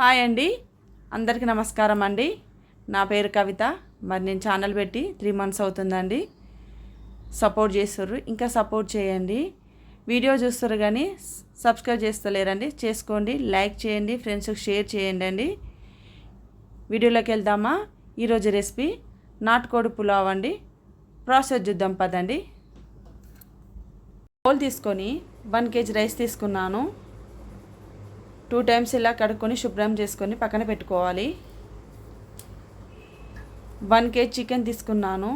Hi అండి. అందరికీ నమస్కారం అండి. నా పేరు కవిత. మరి నేను ఛానల్ పెట్టి త్రీ మంత్స్ అవుతుందండి. సపోర్ట్ చేస్తారు ఇంకా సపోర్ట్ చేయండి. వీడియో చూస్తారు కానీ సబ్స్క్రైబ్ చేస్తలేరండి. చేసుకోండి. లైక్ చేయండి. ఫ్రెండ్స్కి షేర్ చేయండి అండి. వీడియోలోకి వెళ్దామా? ఈరోజు రెసిపీ నాటుకోడి పులావ్ అండి. ప్రాసెస్ చూద్దాం పదండి. బౌల్ తీసుకొని వన్ కేజీ రైస్ తీసుకున్నాను. టూ టైమ్స్ ఇలా కడుక్కొని శుభ్రం చేసుకొని పక్కన పెట్టుకోవాలి. వన్ కేజీ చికెన్ తీసుకున్నాను.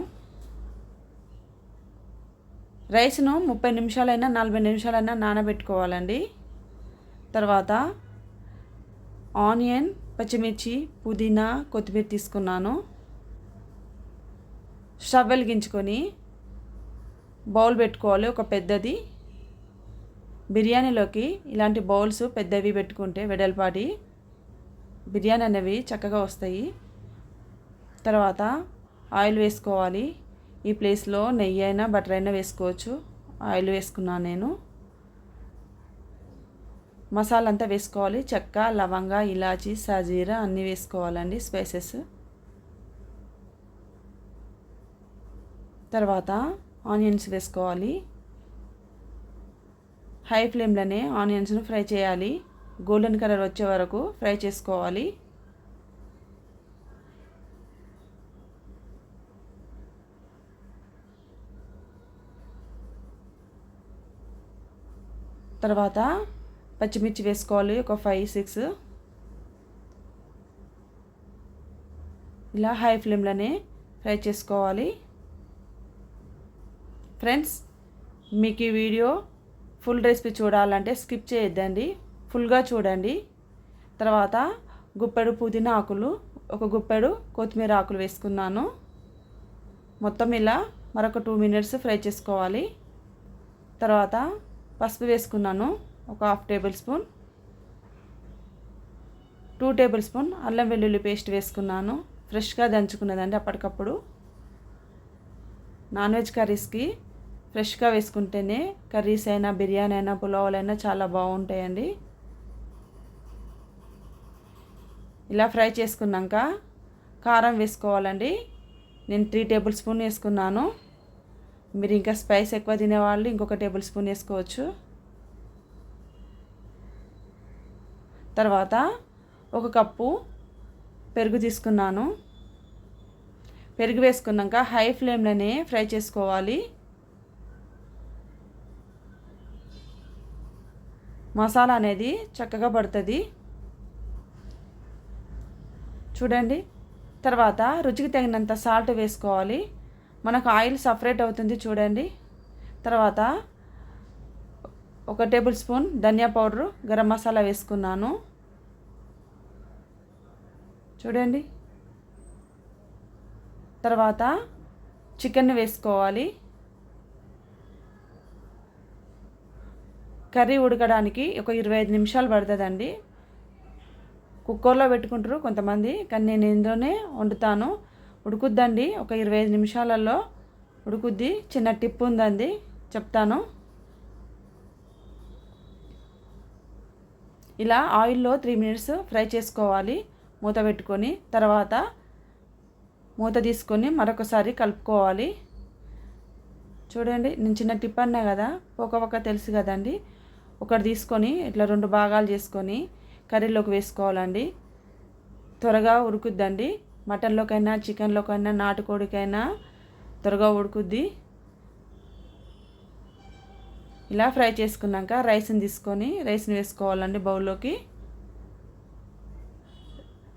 రైస్ను ముప్పై నిమిషాలైనా నలభై నిమిషాలైనా నానబెట్టుకోవాలండి. తర్వాత ఆనియన్ పచ్చిమిర్చి పుదీనా కొత్తిమీర తీసుకున్నాను. స్టవ్ వెలిగించుకొని బౌల్ పెట్టుకోవాలి ఒక పెద్దది. బిర్యానీలోకి ఇలాంటి బౌల్స్ పెద్దవి పెట్టుకుంటే వెడల్పాటి బిర్యానీ అనేవి చక్కగా వస్తాయి. తర్వాత ఆయిల్ వేసుకోవాలి. ఈ ప్లేస్లో నెయ్యి అయినా బటర్ అయినా వేసుకోవచ్చు. ఆయిల్ వేసుకున్నాను నేను. మసాలా అంతా వేసుకోవాలి. చెక్క లవంగ ఇలాచి సజీరా అన్నీ వేసుకోవాలండి స్పైసెస్. తర్వాత ఆనియన్స్ వేసుకోవాలి. హై ఫ్లేమ్లోనే ఆనియన్స్ను ఫ్రై చేయాలి. గోల్డెన్ కలర్ వచ్చే వరకు ఫ్రై చేసుకోవాలి. తర్వాత పచ్చిమిర్చి వేసుకోవాలి ఒక ఫైవ్ సిక్స్. ఇలా హై ఫ్లేమ్లోనే ఫ్రై చేసుకోవాలి. ఫ్రెండ్స్ మీకు ఈ వీడియో ఫుల్ రెసిపీ చూడాలంటే స్కిప్ చేయొద్దండి. ఫుల్గా చూడండి. తర్వాత గుప్పెడు పుదీనా ఆకులు ఒక గుప్పెడు కొత్తిమీర ఆకులు వేసుకున్నాను. మొత్తం ఇలా మరొక టూ మినిట్స్ ఫ్రై చేసుకోవాలి. తర్వాత పసుపు వేసుకున్నాను ఒక half tablespoon. Two tablespoon అల్లం వెల్లుల్లి పేస్ట్ వేసుకున్నాను. ఫ్రెష్గా దంచుకున్నదండి అప్పటికప్పుడు. నాన్ వెజ్ కర్రీస్కి ఫ్రెష్గా వేసుకుంటేనే కర్రీస్ అయినా బిర్యానీ అయినా పులావులైనా చాలా బాగుంటాయండి. ఇలా ఫ్రై చేసుకున్నాక కారం వేసుకోవాలండి. నేను త్రీ టేబుల్ స్పూన్ వేసుకున్నాను. మీరు ఇంకా స్పైస్ ఎక్కువ తినేవాళ్ళు ఇంకొక టేబుల్ స్పూన్ వేసుకోవచ్చు. తర్వాత ఒక కప్పు పెరుగు తీసుకున్నాను. పెరుగు వేసుకున్నాక హై ఫ్లేమ్లోనే ఫ్రై చేసుకోవాలి. మసాలా అనేది చక్కగా పడుతుంది. చూడండి. తర్వాత రుచికి తగినంత సాల్ట్ వేసుకోవాలి. మనకు ఆయిల్ సపరేట్ అవుతుంది చూడండి. తర్వాత ఒక టేబుల్ స్పూన్ ధనియా పౌడరు గరం మసాలా వేసుకున్నాను. చూడండి. తర్వాత చికెన్ వేసుకోవాలి. కర్రీ ఉడకడానికి ఒక ఇరవై ఐదు నిమిషాలు పడుతుందండి. కుక్కర్లో పెట్టుకుంటారు కొంతమంది కానీ నేను ఇందులోనే వండుతాను. ఉడుకుద్దండి ఒక ఇరవై ఐదు నిమిషాలలో ఉడుకుద్ది. చిన్న టిప్ ఉందండి చెప్తాను. ఇలా ఆయిల్లో త్రీ మినిట్స్ ఫ్రై చేసుకోవాలి మూత పెట్టుకొని. తర్వాత మూత తీసుకొని మరొకసారి కలుపుకోవాలి. చూడండి నేను చిన్న టిప్ అన్నా కదా ఒక తెలుసు కదండి. ఒకటి తీసుకొని ఇట్లా రెండు భాగాలు చేసుకొని కర్రీలోకి వేసుకోవాలండి. త్వరగా ఉడుకుద్దండి. మటన్లోకైనా చికెన్లోకైనా నాటుకోడికైనా త్వరగా ఉడుకుద్ది. ఇలా ఫ్రై చేసుకున్నాక రైస్ని తీసుకొని రైస్ని వేసుకోవాలండి బౌల్లోకి.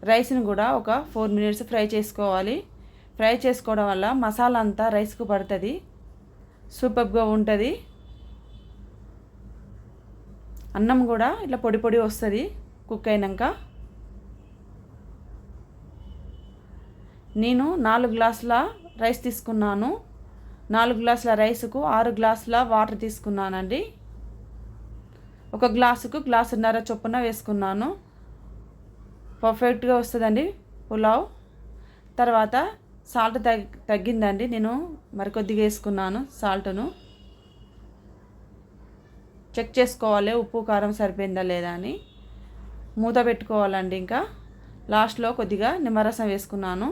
రైస్ని కూడా ఒక ఫోర్ మినిట్స్ ఫ్రై చేసుకోవాలి. ఫ్రై చేసుకోవడం వల్ల మసాలా అంతా రైస్కు పడుతుంది. సూపర్గా ఉంటుంది. అన్నం కూడా ఇట్లా పొడి పొడి వస్తుంది కుక్ అయినాక. నేను నాలుగు గ్లాసుల రైస్ తీసుకున్నాను. నాలుగు గ్లాసుల రైస్కు ఆరు గ్లాసుల వాటర్ తీసుకున్నానండి. ఒక గ్లాసుకు గ్లాసున్నర చొప్పున వేసుకున్నాను. పర్ఫెక్ట్గా వస్తుందండి పులావ్. తర్వాత సాల్ట్ తగ్గిందండి. నేను మరికొద్దిగా వేసుకున్నాను సాల్ట్ను. చెక్ చేసుకోవాలి ఉప్పు కారం సరిపోయిందా లేదా అని. మూత పెట్టుకోవాలండి ఇంకా. లాస్ట్లో కొద్దిగా నిమ్మరసం వేసుకున్నాను.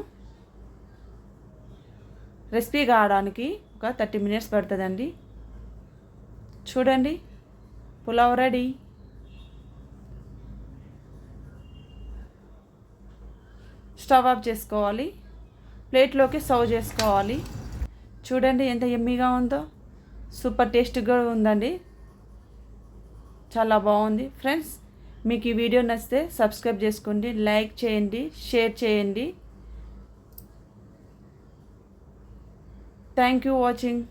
రెసిపీ కావడానికి ఒక థర్టీ మినిట్స్ పడుతుందండి. చూడండి పులావ్ రెడీ. స్టవ్ ఆఫ్ చేసుకోవాలి. ప్లేట్లోకి సర్వ్ చేసుకోవాలి. చూడండి ఎంత ఎమ్మీగా ఉందో. సూపర్ టేస్ట్గా ఉందండి. చాలా బాగుంది. ఫ్రెండ్స్ మీకు ఈ వీడియో నచ్చితే సబ్స్క్రైబ్ చేసుకోండి లైక్ చేయండి షేర్ చేయండి. Thank you watching